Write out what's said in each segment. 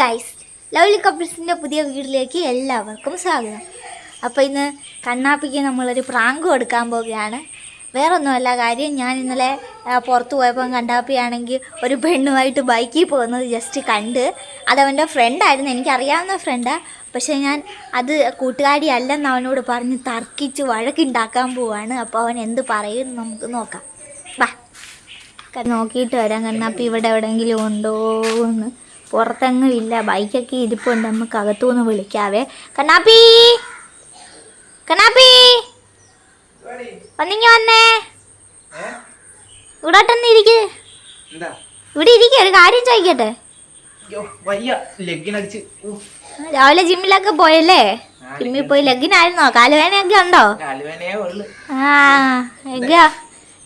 Guys lovely കപ്പിൾസിന്റെ പുതിയ വീട്ടിലേക്ക് എല്ലാവർക്കും സ്വാഗതം. അപ്പോൾ ഇന്ന് കണ്ണാപ്പിക്ക് നമ്മളൊരു പ്രാങ്ക് കൊടുക്കാൻ പോവുകയാണ്. വേറെ ഒന്നുമല്ല കാര്യം ഞാൻ ഇന്നലെ പുറത്തു പോയപ്പോൾ കണ്ടാപ്പിയാണെങ്കിൽ ഒരു പെണ്ണുമായിട്ട് ബൈക്കിൽ പോകുന്നത് ജസ്റ്റ് കണ്ട്. അതവന്റെ ഫ്രണ്ടായിരുന്നു എനിക്കറിയാവുന്ന ഫ്രണ്ടാണ് പക്ഷേ ഞാൻ അത് കൂട്ടുകാരി അല്ലെന്ന് അവനോട് പറഞ്ഞ് തർക്കിച്ച് വഴക്കുണ്ടാക്കാൻ പോവാണ്. അപ്പോൾ അവൻ എന്ത് പറയും നമുക്ക് നോക്കാം. വാ. നോക്കിയിട്ട് വരാം കണ്ണാപ്പി ഇവിടെ എവിടെയെങ്കിലും ഉണ്ടോ എന്ന്. പുറത്തെങ്ങും ഇല്ല. ബൈക്കൊക്കെ ഇരിപ്പുണ്ട്. നമുക്ക് അകത്തുനിന്ന് വിളിക്കാവേ. കണ്ണാപ്പി! കണ്ണാപ്പി! വന്നിങ്ങ വന്നേ. ഇവിടോട്ടൊന്ന് ഇരിക്ക്. ഇവിടെ ഇരിക്ക. ഒരു കാര്യം ചോദിക്കട്ടെ? രാവിലെ ജിമ്മിലൊക്കെ പോയല്ലേ? ജിമ്മിൽ പോയി ലെഗിനായിരുന്നോ കാലുവേനയൊക്കെ ഉണ്ടോ? ആ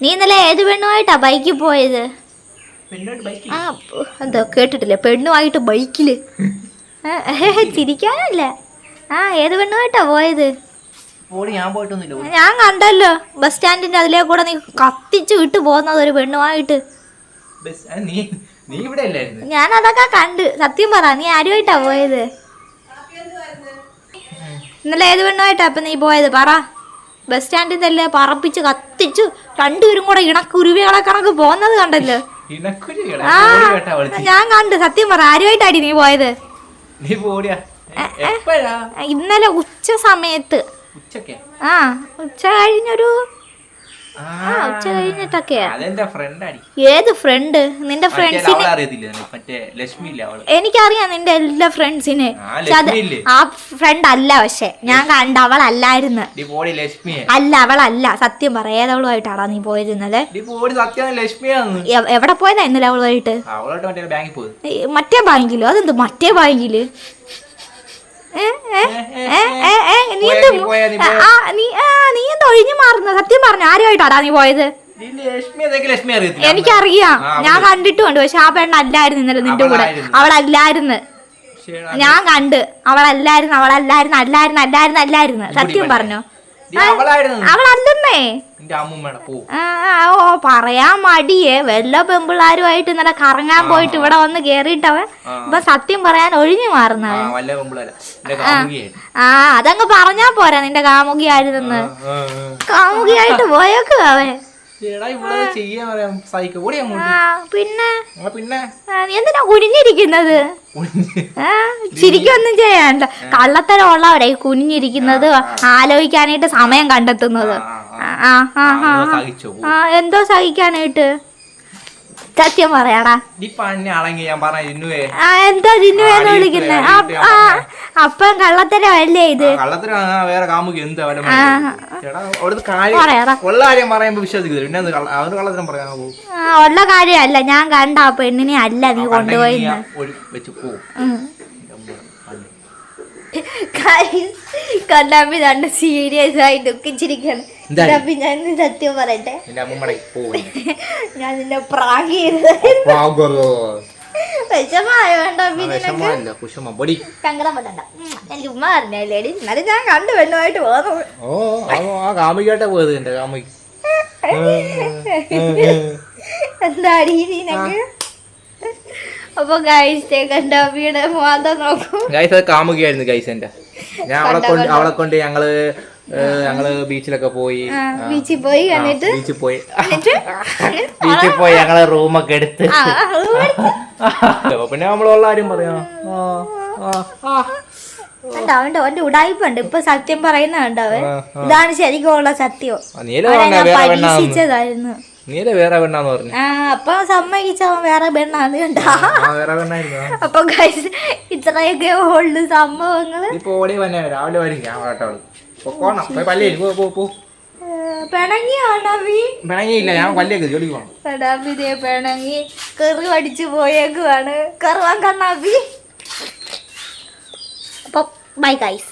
നീ ഇന്നലെ ഏത് പെണ്ണുമായിട്ടാ ബൈക്കിൽ പോയത്? ആ എന്തോ കേട്ടിട്ടില്ലേ? പെണ്ണുമായിട്ട് ബൈക്കിൽ ചിരിക്കാനല്ല? ആ ഏത് പെണ്ണുമായിട്ടാ പോയത്? ഞാൻ കണ്ടല്ലോ ബസ് സ്റ്റാൻഡിന്റെ അതിലേ കൂടെ നീ കത്തിച്ചു വിട്ട് പോകുന്നത് ഒരു പെണ്ണുമായിട്ട്. ഞാൻ അതൊക്കെ കണ്ട്. സത്യം പറ നീ ആരുമായിട്ടാ പോയത്? ഇന്നലെ ഏത് പെണ്ണുമായിട്ടാ അപ്പൊ നീ പോയത്? പറ. ബസ് സ്റ്റാൻഡിന്റെ അല്ലേ പറപ്പിച്ച് കത്തിച്ചു രണ്ടുപേരും കൂടെ ഇണക്കുരുവികളെ കണക്ക് പോകുന്നത് കണ്ടല്ലോ. ഞാൻ കണ്ടു. സത്യം പറ ആരുമായിട്ടാടി നീ പോയത്? നീ പോടിയാ. ഇന്നലെ ഉച്ച സമയത്ത്. ആ ഉച്ച കഴിഞ്ഞൊരു ഉച്ച കഴിഞ്ഞിട്ടൊക്കെയാ ഏത് ഫ്രണ്ട് നിന്റെ ഫ്രണ്ട്സിനെ എനിക്കറിയാം നിന്റെ എല്ലാ ഫ്രണ്ട്സിനെ ആ, ഫ്രണ്ട് അല്ല പക്ഷെ. ഞാൻ കണ്ട അവളല്ലായിരുന്നു. നീ പോടി ലക്ഷ്മിയെ. അല്ല അവളല്ല. സത്യം പറ ഏതവളുമായിട്ടാടാ നീ പോയിരുന്നത്? എവിടെ പോയതാ ഇന്നലെ അവളുമായിട്ട്? മറ്റേ ബാങ്കിലോ? അതെന്ത് മറ്റേ ബാങ്കിൽ? നീ എന്ത് നീ നീ ആ, ആ, നീ ആ, നീ എന്താ ഒഴിഞ്ഞു മാറുന്ന സത്യം പറഞ്ഞു ആരുമായിട്ടാടാ നീ പോയത്? നീ ലക്ഷ്മി ഏതൊക്കെ ലക്ഷ്മി അറിയത്തില്ല? എനിക്കറിയാം. ഞാൻ കണ്ടിട്ടുണ്ട് പക്ഷെ ആ പെണ്ണല്ലായിരുന്നു ഇന്നലെ നിന്റെ കൂടെ. അവളല്ലായിരുന്നു. ഞാൻ കണ്ട്. അവളല്ലായിരുന്നു അവളല്ലായിരുന്നു അല്ലായിരുന്നു അല്ലായിരുന്നു അല്ലായിരുന്നു. സത്യം പറഞ്ഞോ. അവളല്ലെന്നേ ഓ പറയാൻ മടിയേ. വല്ല പെമ്പിളാരുമായിട്ട് ഇന്നലെ കറങ്ങാൻ പോയിട്ട് ഇവിടെ വന്ന് കേറിയിട്ടവൻ ഇപ്പൊ സത്യം പറയാൻ ഒഴിഞ്ഞു മാറുന്ന മാറുന്നവൻ ആ അതങ്ങ് പറഞ്ഞാ പോരാ നിന്റെ കാമുകിയായിരുന്നെന്ന്. ആ. കാമുകിയായിട്ട് പോയേക്കു അവൻ. എടാ ഇവിടെ ചെയ്യാൻ പറയാം. ഓടി അങ്ങോട്ട്. പിന്നെ? പിന്നെ? എന്തിനാ കുനിഞ്ഞിരിക്കുന്നത്? ചിരിക്കൊന്നും ചെയ്യാനില്ല. കള്ളത്തരം ഉള്ളവരെ കുനിഞ്ഞിരിക്കുന്നത് ആലോചിക്കാനായിട്ട് സമയം കണ്ടെത്തുന്നത്. ആ, ആ ആ എന്തോ സഹിക്കാനായിട്ട്? സത്യം പറയാടാ. എന്തോ ജിന്നുവേന്ന് വിളിക്കുന്നത് അപ്പം കള്ളത്തരമല്ലേ ഇത്? ഉള്ള കാര്യമല്ല. ഞാൻ കണ്ട ആ പെണ്ണിനെ അല്ല നീ കൊണ്ടുപോയി കണ്ടാപ്പി രണ്ട് സീരിയസ് ആയിട്ട് ദുഃഖിച്ചിരിക്കണം എന്തായി? കണ്ടാപ്പി ഞാൻ സത്യം പറയട്ടെ? ഞാൻ നിന്നെ പ്രാഗ് ചെയ്തത്. എനിക്ക് ഉമ്മ പറഞ്ഞല്ലേടി എന്നാലും ഞാൻ കണ്ടു പെണ്ണുമായിട്ട് പോകുന്നു. ഓ ആ- ആ കാമുകിയായിട്ടാ പോയത് എന്റെ കാമുകി. എന്താടി നിനക്ക്? അപ്പൊ ഗൈസ് കണ്ടാപ്പിയുടെ മാതം നോക്കും. ഗൈസ് അത് കാമുകിയായിരുന്നു ഗൈസ് എന്റെ ഞാൻ അവളെ കൊണ്ട് അവളെ കൊണ്ട് ഞങ്ങൾ ഞങ്ങൾ ബീച്ചിലൊക്കെ പോയി. ബീച്ചിൽ പോയി എന്നിട്ട് ബീച്ചിൽ പോയി. ബീച്ചിൽ പോയി ഞങ്ങൾ റൂമൊക്കെ എടുത്ത്. പിന്നെ നമ്മളുള്ള ആരും പറയാ. അവന്റെ അവന്റെ ഉടായിപ്പുണ്ട് ഇപ്പൊ സത്യം പറയുന്ന കണ്ടോ ഇതാണ് ശരിക്കും ഉള്ള സത്യം പെണ്ണാന്ന് പരീക്ഷിച്ചതായിരുന്നു. നീല വേറെ പെണ്ണാന്ന് പറഞ്ഞു. അപ്പൊ സമ്മതിച്ച വേറെ പെണ്ണാണ് കണ്ടാ? അപ്പൊ ഇത്രയൊക്കെ ഉള്ളു സംഭവങ്ങൾ ഇപ്പൊ ഓടി രാവിലെ വരും. ക്യാമറട്ടോൾ പോയി പല്ലേ പോ പോ പിണങ്ങിയില്ല ഞാൻ പല്ലേക്ക് ജോലിക്ക് പോകണം കണ്ണാബി ദേ പിണങ്ങി. കെറി അടിച്ചു പോയേക്കുവാണ്. കറുവാൻ കണ്ണാബി അപ്പൊ ബൈ ഗൈസ്